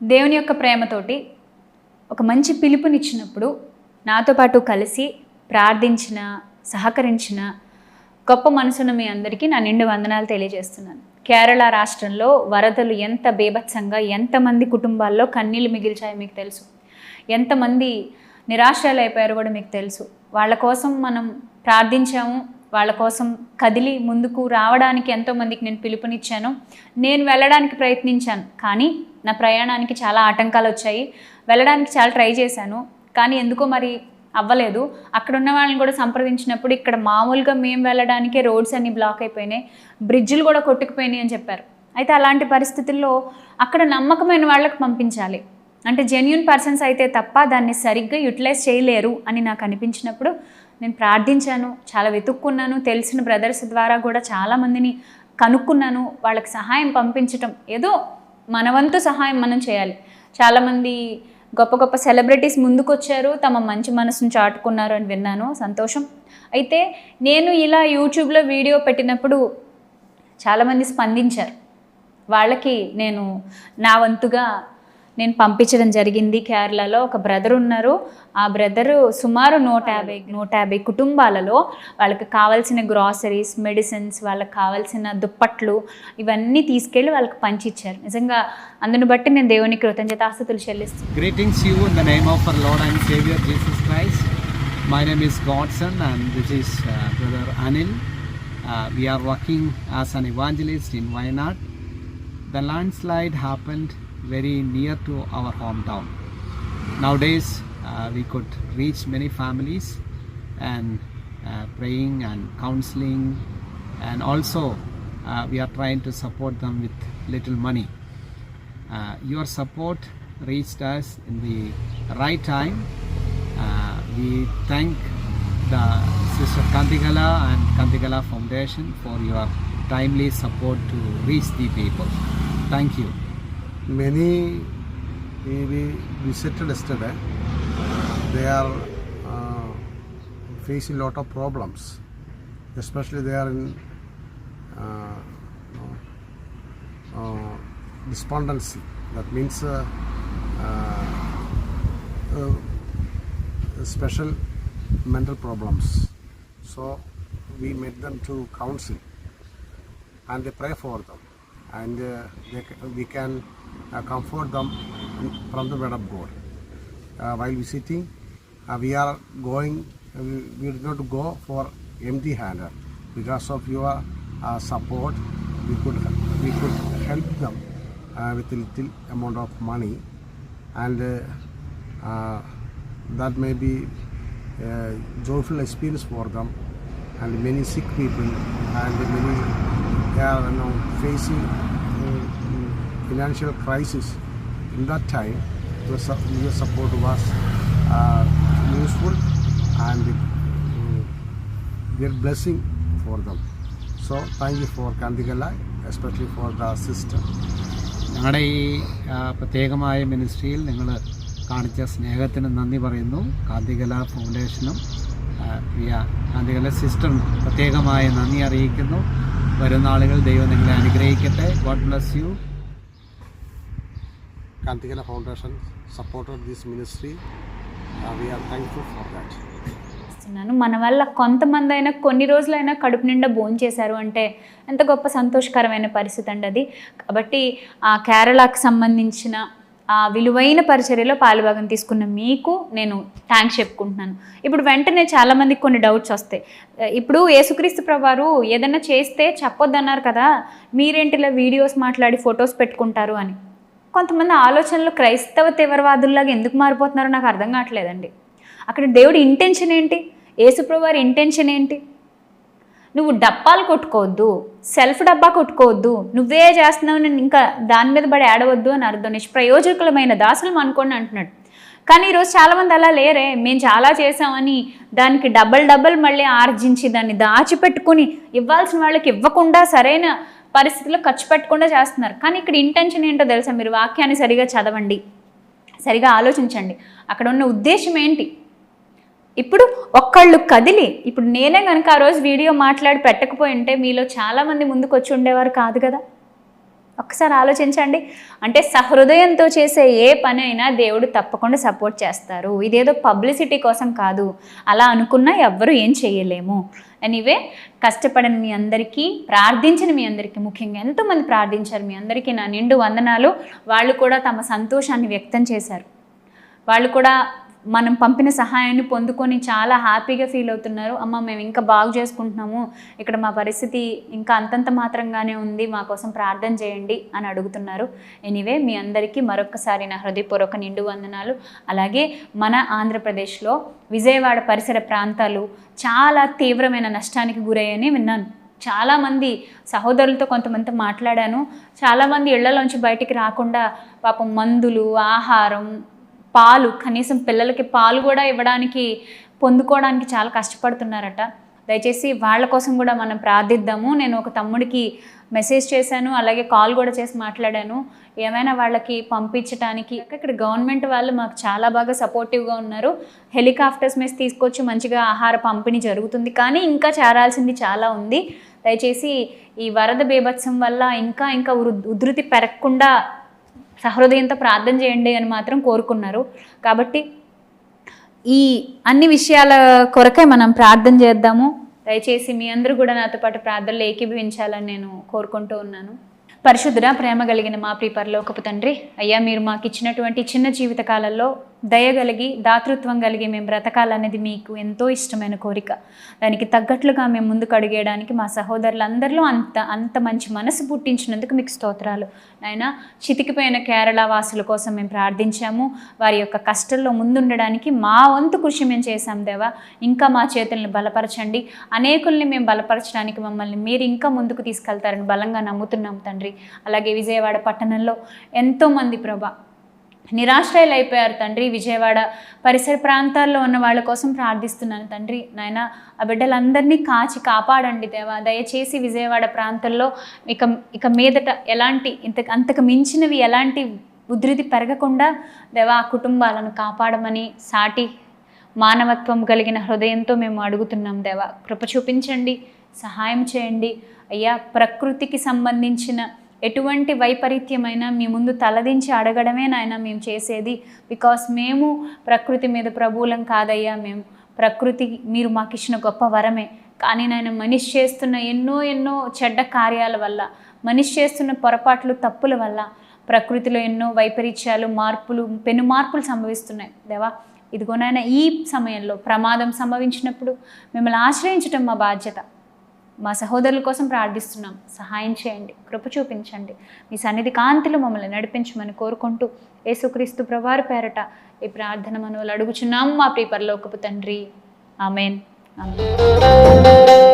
దేవుని యొక్క ప్రేమతోటి ఒక మంచి పిలుపునిచ్చినప్పుడు నాతో పాటు కలిసి ప్రార్థించిన సహకరించిన గొప్ప మనసును మీ అందరికీ నా నిండు వందనాలు తెలియజేస్తున్నాను. కేరళ రాష్ట్రంలో వరదలు ఎంత బీభత్సంగా ఎంతమంది కుటుంబాల్లో కన్నీళ్ళు మిగిల్చాయో మీకు తెలుసు. ఎంతమంది నిరాశలు అయిపోయారో కూడా మీకు తెలుసు. వాళ్ళ కోసం మనం ప్రార్థించాము. వాళ్ళ కోసం కదిలి ముందుకు రావడానికి ఎంతోమందికి నేను పిలుపునిచ్చాను. నేను వెళ్ళడానికి ప్రయత్నించాను. కానీ నా ప్రయాణానికి చాలా ఆటంకాలు వచ్చాయి వెళ్ళడానికి చాలా ట్రై చేశాను. కానీ ఎందుకో మరి అవ్వలేదు. అక్కడ ఉన్న వాళ్ళని కూడా సంప్రదించినప్పుడు ఇక్కడ మామూలుగా మేము వెళ్ళడానికే రోడ్స్ అన్ని బ్లాక్ అయిపోయినాయి. బ్రిడ్జిలు కూడా కొట్టుకుపోయినాయి అని చెప్పారు. అయితే అలాంటి పరిస్థితుల్లో అక్కడ నమ్మకమైన వాళ్ళకి పంపించాలి. అంటే జెన్యున్ పర్సన్స్ అయితే తప్ప దాన్ని సరిగ్గా యూటిలైజ్ చేయలేరు అని నాకు అనిపించినప్పుడు నేను ప్రార్థించాను చాలా వెతుక్కున్నాను తెలిసిన బ్రదర్స్ ద్వారా కూడా చాలామందిని కనుక్కున్నాను వాళ్ళకి సహాయం పంపించటం. ఏదో మన వంతు సహాయం మనం చేయాలి. చాలామంది గొప్ప గొప్ప సెలబ్రిటీస్ ముందుకొచ్చారు తమ మంచి మనసును చాటుకున్నారు అని విన్నాను. సంతోషం. అయితే నేను ఇలా యూట్యూబ్లో వీడియో పెట్టినప్పుడు చాలామంది స్పందించారు. వాళ్ళకి నేను నా వంతుగా నేను పంపించడం జరిగింది కేరళలో. ఒక బ్రదర్ ఉన్నారు. ఆ బ్రదరు సుమారు నూట యాభై నూట యాభై కుటుంబాలలో వాళ్ళకి కావాల్సిన గ్రాసరీస్ మెడిసిన్స్ వాళ్ళకి కావాల్సిన దుప్పట్లు ఇవన్నీ తీసుకెళ్ళి వాళ్ళకి పంచిచ్చారు. నిజంగా అందును బట్టి నేను దేవుని కృతజ్ఞత ఆస్తులు చెల్లిస్తాను The landslide happened very near to our hometown. Nowadays, uh, we could reach many families and uh, praying and counseling, and also uh, we are trying to support them with little money. Uh, your support reached us in the right time. Uh, we thank the Sister Kantigala and Kantigala Foundation for your timely support to reach the people. Thank you. Many we, visited yesterday. They are uh, facing a lot of problems. Especially they are in uh, uh, despondency. That means uh, uh, uh, special mental problems. So we made them to counsel and they pray for them and uh, they, we can uh, comfort them from the word of God. Uh, while visiting, uh, we are going, uh, we, we did not go for empty handed. Because of your uh, support, we could, we could help them with a little amount of money and that may be a joyful experience for them and many sick people and many facing financial crisis in that time your, support was uh, useful and their blessing for them so thank you for Kandigala especially for the sister ഞങ്ങളുടെ ഈ പ്രത്യേകമായ മിനിസ്ട്രിയിൽ നിങ്ങൾ കാണിച്ച സ്നേഹത്തിന് നന്ദി പറയുന്നു കാന്തികല ഫൗണ്ടേഷനും പ്രിയ കാന്തികല സിസ്റ്ററും പ്രത്യേകമായ നന്ദി അറിയിക്കുന്നു വരുന്ന ആളുകൾ ദൈവം നിങ്ങളെ അനുഗ്രഹിക്കട്ടെ God bless you Kantigala Foundation supported this ministry uh, we are thankful for that చేస్తున్నాను మన వల్ల కొంతమంది అయినా కొన్ని రోజులైనా కడుపు నిండా భోజనం చేశారు అంటే ఎంత గొప్ప సంతోషకరమైన పరిస్థితి అండి అది కాబట్టి ఆ కేరళకు సంబంధించిన ఆ విలువైన పరిచర్యలో పాలుభాగం తీసుకున్న మీకు నేను థ్యాంక్స్ చెప్పుకుంటున్నాను. ఇప్పుడు వెంటనే చాలామందికి కొన్ని డౌట్స్ వస్తాయి. ఇప్పుడు యేసుక్రీస్తు ప్రభువారు ఏదైనా చేస్తే చెప్పొద్దన్నారు కదా మీరేంటిలా వీడియోస్ మాట్లాడి ఫొటోస్ పెట్టుకుంటారు అని. కొంతమంది ఆలోచనలు క్రైస్తవ తీవ్రవాదుల్లాగా ఎందుకు మారిపోతున్నారో నాకు అర్థం కావట్లేదండి. అక్కడ దేవుడి ఇంటెన్షన్ ఏంటి? యేసుప్రభు వారి ఇంటెన్షన్ ఏంటి? నువ్వు డబ్బాలు కొట్టుకోవద్దు సెల్ఫ్ డబ్బా కొట్టుకోవద్దు నువ్వే చేస్తున్నావు నేను ఇంకా దాని మీద పడి ఆడవద్దు అని అర్థం. నిష్ప్రయోజకులమైన దాసులు అనుకోండి అంటున్నాడు. కానీ ఈరోజు చాలామంది అలా లేరే మేము చాలా చేసామని దానికి డబల్ డబల్ మళ్ళీ ఆర్జించి దాన్ని దాచిపెట్టుకుని ఇవ్వాల్సిన వాళ్ళకి ఇవ్వకుండా సరైన పరిస్థితిలో ఖర్చు పెట్టకుండా చేస్తున్నారు. కానీ ఇక్కడ ఇంటెన్షన్ ఏంటో తెలుసా? మీరు వాక్యాన్ని సరిగా చదవండి సరిగా ఆలోచించండి. అక్కడ ఉన్న ఉద్దేశం ఏంటి? ఇప్పుడు ఒక్కళ్ళు కదిలి ఇప్పుడు నేనే కనుక ఆ రోజు వీడియో మాట్లాడి పెట్టకపోయి ఉంటే మీలో చాలామంది ముందుకు వచ్చి ఉండేవారు కాదు కదా? ఒక్కసారి ఆలోచించండి. అంటే సహృదయంతో చేసే ఏ పని అయినా దేవుడు తప్పకుండా సపోర్ట్ చేస్తారు. ఇదేదో పబ్లిసిటీ కోసం కాదు. అలా అనుకున్నా ఎవ్వరూ ఏం చేయలేము. ఎనీవే కష్టపడిన మీ అందరికీ ప్రార్థించిన మీ అందరికీ ముఖ్యంగా ఎంతోమంది ప్రార్థించారు. మీ అందరికీ నా నిండు వందనాలు. వాళ్ళు కూడా తమ సంతోషాన్ని వ్యక్తం చేశారు. వాళ్ళు కూడా మనం పంపిన సహాయాన్ని పొందుకొని చాలా హ్యాపీగా ఫీల్ అవుతున్నారు. అమ్మ మేము ఇంకా బాగు చేసుకుంటున్నాము. ఇక్కడ మా పరిస్థితి ఇంకా అంతంత మాత్రంగానే ఉంది. మా కోసం ప్రార్థన చేయండి అని అడుగుతున్నారు. ఎనీవే మీ అందరికీ మరొకసారి నా హృదయపూర్వక నిండు వందనాలు. అలాగే మన ఆంధ్రప్రదేశ్లో విజయవాడ పరిసర ప్రాంతాలు చాలా తీవ్రమైన నష్టానికి గురయ్యని విన్నాను. చాలామంది సహోదరులతో కొంతమంది మాట్లాడాను. చాలామంది ఇళ్ళలోంచి బయటికి రాకుండా పాపం మందులు ఆహారం పాలు కనీసం పిల్లలకి పాలు కూడా ఇవ్వడానికి పొందుకోవడానికి చాలా కష్టపడుతున్నారట. దయచేసి వాళ్ళ కోసం కూడా మనం ప్రార్థిద్దాము. నేను ఒక తమ్ముడికి మెసేజ్ చేశాను అలాగే కాల్ కూడా చేసి మాట్లాడాను. ఏమైనా వాళ్ళకి పంపించడానికి ఇక్కడ గవర్నమెంట్ వాళ్ళు మాకు చాలా బాగా సపోర్టివ్గా ఉన్నారు. హెలికాప్టర్స్ మీద తీసుకొచ్చి మంచిగా ఆహార పంపిణీ జరుగుతుంది. కానీ ఇంకా చేరాల్సింది చాలా ఉంది. దయచేసి ఈ వరద బీభత్సం వల్ల ఇంకా ఇంకా ఉధృతి పెరగకుండా సహృదయంతో ప్రార్థన చేయండి అని మాత్రం కోరుకున్నారు. కాబట్టి ఈ అన్ని విషయాల కొరకే మనం ప్రార్థన చేద్దాము. దయచేసి మీ అందరూ కూడా నాతో పాటు ప్రార్థనలు ఏకీభవించాలని నేను కోరుకుంటూ ఉన్నాను. పరిశుద్ధుడ ప్రేమ కలిగిన మా ప్రియ పరలోకపు తండ్రి అయ్యా మీరు మాకు ఇచ్చినటువంటి చిన్న జీవిత కాలంలో దయ కలిగి దాతృత్వం కలిగి మేము బ్రతకాలనేది మీకు ఎంతో ఇష్టమైన కోరిక. దానికి తగ్గట్లుగా మేము ముందుకు అడిగేయడానికి మా సహోదరులందరిలో అంత అంత మంచి మనసు పుట్టించినందుకు మీకు స్తోత్రాలు. ఆయన చితికిపోయిన కేరళ వాసుల కోసం మేము ప్రార్థించాము. వారి యొక్క కష్టంలో ముందుండడానికి మా వంతు కృషి మేము చేశాం దేవా. ఇంకా మా చేతుల్ని బలపరచండి. అనేకుల్ని మేము బలపరచడానికి మమ్మల్ని మీరు ఇంకా ముందుకు తీసుకెళ్తారని బలంగా నమ్ముతున్నాం తండ్రి. అలాగే విజయవాడ పట్టణంలో ఎంతోమంది ప్రభా నిరాశ్రయలు అయిపోయారు తండ్రి. విజయవాడ పరిసర ప్రాంతాల్లో ఉన్న వాళ్ళ కోసం ప్రార్థిస్తున్నాను తండ్రి. నాయన ఆ బిడ్డలందరినీ కాచి కాపాడండి దేవా. దయచేసి విజయవాడ ప్రాంతంలో ఇక ఇక మీదట ఎలాంటి ఇంత అంతకు మించినవి ఎలాంటి ఉధృతి పెరగకుండా దేవా ఆ కుటుంబాలను కాపాడమని సాటి మానవత్వం కలిగిన హృదయంతో మేము అడుగుతున్నాం దేవా. కృప చూపించండి సహాయం చేయండి. అయ్యా ప్రకృతికి సంబంధించిన ఎటువంటి వైపరీత్యమైనా మీ ముందు తలదించి అడగడమే నాయన మేము చేసేది. బికాస్ మేము ప్రకృతి మీద ప్రభువులం కాదయ్యా మేము ప్రకృతి మీరు మాకు ఇచ్చిన గొప్ప వరమే. కానీ నాయన మనిషి చేస్తున్న ఎన్నో ఎన్నో చెడ్డ కార్యాల వల్ల మనిషి చేస్తున్న పొరపాట్లు తప్పుల వల్ల ప్రకృతిలో ఎన్నో వైపరీత్యాలు మార్పులు పెను మార్పులు సంభవిస్తున్నాయి. దేవా ఇదిగోనైనా ఈ సమయంలో ప్రమాదం సంభవించినప్పుడు మిమ్మల్ని ఆశ్రయించటం మా బాధ్యత. మా సహోదరుల కోసం ప్రార్థిస్తున్నాం. సహాయం చేయండి. కృప చూపించండి. మీ సన్నిధి కాంతిలో మమ్మల్ని నడిపించమని కోరుకుంటూ యేసుక్రీస్తు ప్రవారు పేరట ఈ ప్రార్థన మనవులు అడుగుచున్నాం. మా ప్రియ తండ్రి. ఆమెన్. ఆమెన్.